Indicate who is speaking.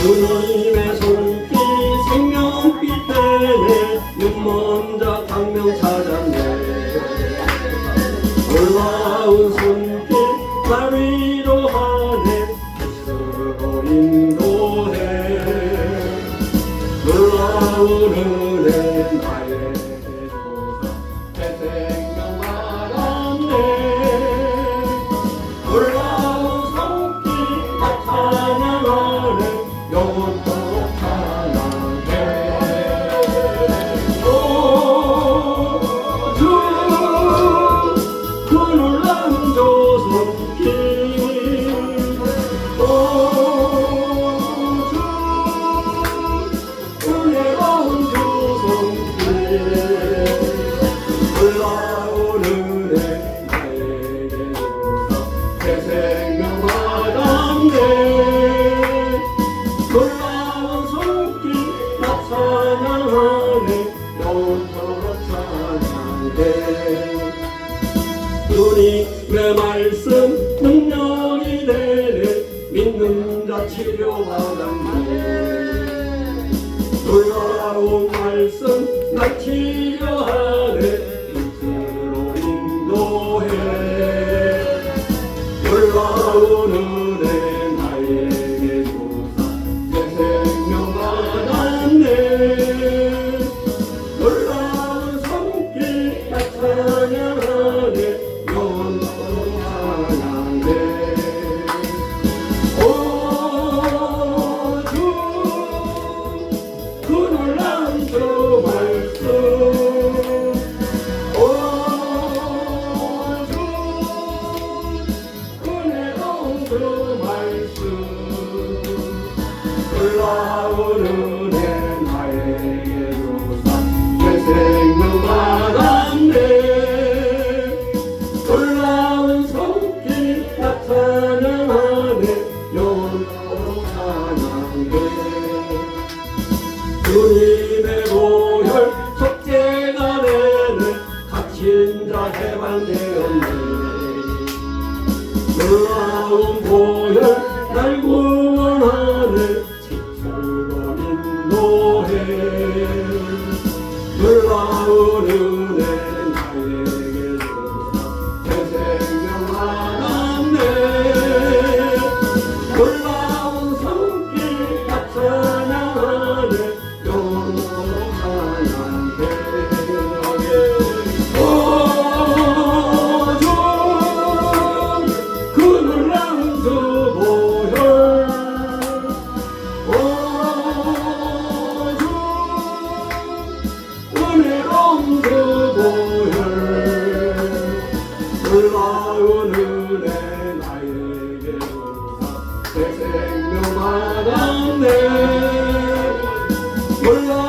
Speaker 1: 주님의 손길 생명빛 때에 눈먼자 강명 찾았네. 놀라운 손길 나위로 주님 내 말씀 능력이 되네. 믿는 자 치료받았네. 놀라운 말씀 나 치료. 놀라운 손길 다 찬양하네 영원토록 찬양해. 주님의 보혈 속죄가 내는 갇힌 자 해방되었네. 놀라운 보혈 날 구원하네. 놀라운 은혜 나에게 오사 내 생명 받았네. 몰라